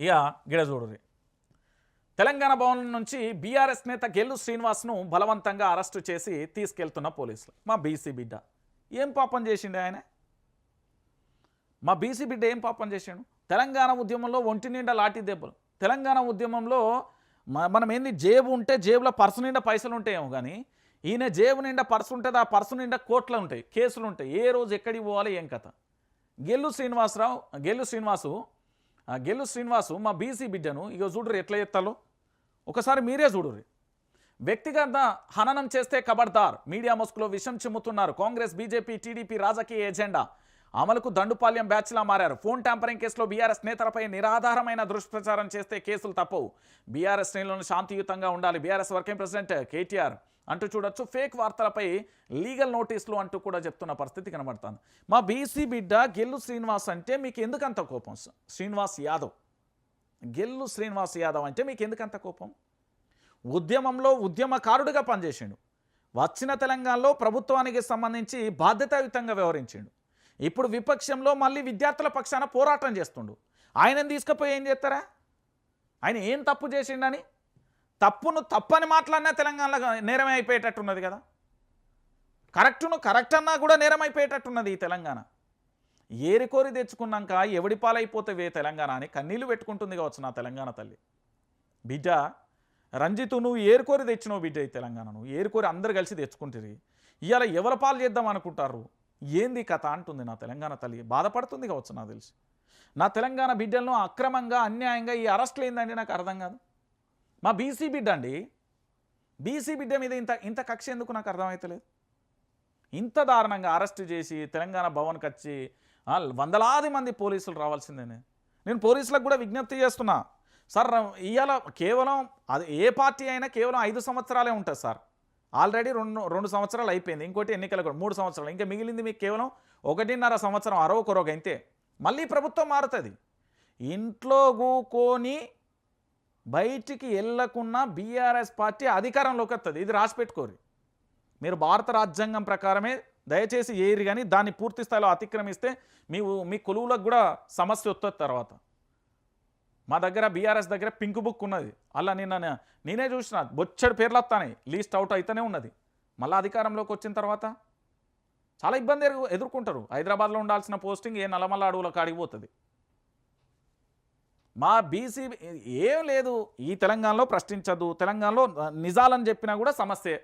ఇక గిడ చూడుర్రి. తెలంగాణ భవన్ నుంచి బీఆర్ఎస్ నేత గెల్లు శ్రీనివాస్ను బలవంతంగా అరెస్టు చేసి తీసుకెళ్తున్న పోలీసులు. మా బీసీ బిడ్డ. ఏం పాపం చేసిండు ఆయన? మా బీసీ బిడ్డ ఏం పాపం చేసిండు? తెలంగాణ ఉద్యమంలో ఒంటి నిండా లాఠీ దెబ్బలు. తెలంగాణ ఉద్యమంలో మనం ఏంది? జేబు ఉంటే జేబులో పర్సు నిండా పైసలు ఉంటాయేమో కానీ ఈయన జేబు నిండా పర్సు ఉంటుంది ఆ పర్సు నిండా కోట్లు ఉంటాయి కేసులు ఉంటాయి. ఏ రోజు ఎక్కడికి పోవాలి ఏం కథ? గెల్లు శ్రీనివాసరావు గెల్లు శ్రీనివాసు గెల్లు శ్రీనివాసు మా బీసీ బిడ్డను ఇక చూడరు ఎట్లా ఎత్తాలో ఒకసారి మీరే చూడరు వ్యక్తిగత హననం చేస్తే కబడ్దార్ మీడియా ముసుగులో విషం చిమ్ముతున్నారు. కాంగ్రెస్ బీజేపీ టీడీపీ రాజకీయ ఎజెండా. అమలుకు దండుపాల్యం బ్యాచ్లా మారారు. ఫోన్ ట్యాంపరింగ్ కేసులో బీఆర్ఎస్ నేతలపై నిరాధారమైన దుష్ప్రచారం చేస్తే కేసులు తప్పవు. బీఆర్ఎస్ శ్రేణులను శాంతియుతంగా ఉండాలి. బీఆర్ఎస్ వర్కింగ్ ప్రెసిడెంట్ కేటీఆర్ అంటూ చూడొచ్చు ఫేక్ వార్తలపై లీగల్ నోటీసులు అంటూ కూడా చెప్తున్న పరిస్థితి కనబడుతుంది. మా బీసీ బిడ్డ గెల్లు శ్రీనివాస్ అంటే మీకు ఎందుకంత కోపం? శ్రీనివాస్ యాదవ్. గెల్లు శ్రీనివాస్ యాదవ్ అంటే మీకు ఎందుకంత కోపం? ఉద్యమంలో ఉద్యమకారుడిగా పనిచేసిండు. వచ్చిన తెలంగాణలో ప్రభుత్వానికి సంబంధించి బాధ్యతాయుతంగా వ్యవహరించిండు. ఇప్పుడు విపక్షంలో మళ్ళీ విద్యార్థుల పక్షాన పోరాటం చేస్తుండు. ఆయనను తీసుకుపోయి ఏం చేస్తారా? ఆయన ఏం తప్పు చేసిండని? తప్పును తప్పని మాట్లాడినా తెలంగాణలో నేరం అయిపోయేటట్టున్నది కదా. కరెక్టును కరెక్ట్ అన్నా కూడా నేరం అయిపోయేటట్టున్నది ఈ తెలంగాణ. ఏరికోరి తెచ్చుకున్నాక ఎవడి పాలైపోతే తెలంగాణ అని కన్నీళ్ళు పెట్టుకుంటుంది కావచ్చు నా తెలంగాణ తల్లి. బిడ్డ రంజితు నువ్వు ఏరుకోరి తెచ్చినావు బిడ్డ ఈ తెలంగాణ నువ్వు ఏరుకోరి అందరు కలిసి తెచ్చుకుంటుంది ఇవాళ ఎవరి పాలు చేద్దాం అనుకుంటారు? ఏంది కథ అంటుంది నా తెలంగాణ తల్లి. బాధపడుతుంది కావచ్చు నాకు తెలిసి. నా తెలంగాణ బిడ్డలను అక్రమంగా అన్యాయంగా ఈ అరెస్ట్లు ఏందండి నాకు అర్థం కాదు. మా బీసీ బిడ్డ అండి. బీసీ బిడ్డ మీద ఇంత ఇంత కక్ష ఎందుకు నాకు అర్థమవుతలేదు ఇంత దారుణంగా అరెస్ట్ చేసి తెలంగాణ భవన్కి వచ్చి వందలాది మంది పోలీసులు రావాల్సిందేనే. నేను పోలీసులకు కూడా విజ్ఞప్తి చేస్తున్నా. సార్ ఇవాళ కేవలం అది ఏ పార్టీ అయినా కేవలం ఐదు సంవత్సరాలే ఉంటుంది సార్. ఆల్రెడీ రెండు రెండు సంవత్సరాలు అయిపోయింది. ఇంకోటి ఎన్నికలు కూడా మూడు సంవత్సరాలు. ఇంకా మిగిలింది మీకు కేవలం ఒకటిన్నర సంవత్సరం అరవ కొరొక అంతే మళ్ళీ ప్రభుత్వం మారుతుంది. ఇంట్లో కూకొని బయటికి వెళ్ళకున్న బీఆర్ఎస్ పార్టీ అధికారంలోకి వస్తుంది. ఇది రాసి పెట్టుకోరు. మీరు భారత రాజ్యాంగం ప్రకారమే దయచేసి ఏరి కానీ దాన్ని పూర్తి స్థాయిలో అతిక్రమిస్తే మీ మీ కొలువులకు కూడా సమస్య వస్తుంది తర్వాత. మా దగ్గర బీఆర్ఎస్ దగ్గర పింక్ బుక్ ఉన్నది. అలా నిన్న నేనే చూసిన బొచ్చడి పేర్లు వస్తాయి లీస్ట్ అవుట్ అయితేనే ఉన్నది. మళ్ళీ అధికారంలోకి వచ్చిన తర్వాత చాలా ఇబ్బంది ఎదుర్కొంటారు. హైదరాబాద్లో ఉండాల్సిన పోస్టింగ్ ఏ నలమల్ల అడవులకు అడిగిపోతుంది మా బీసీ ఏం లేదు ఈ తెలంగాణలో ప్రశ్నించదు తెలంగాణలో నిజాలని చెప్పినా కూడా సమస్యే.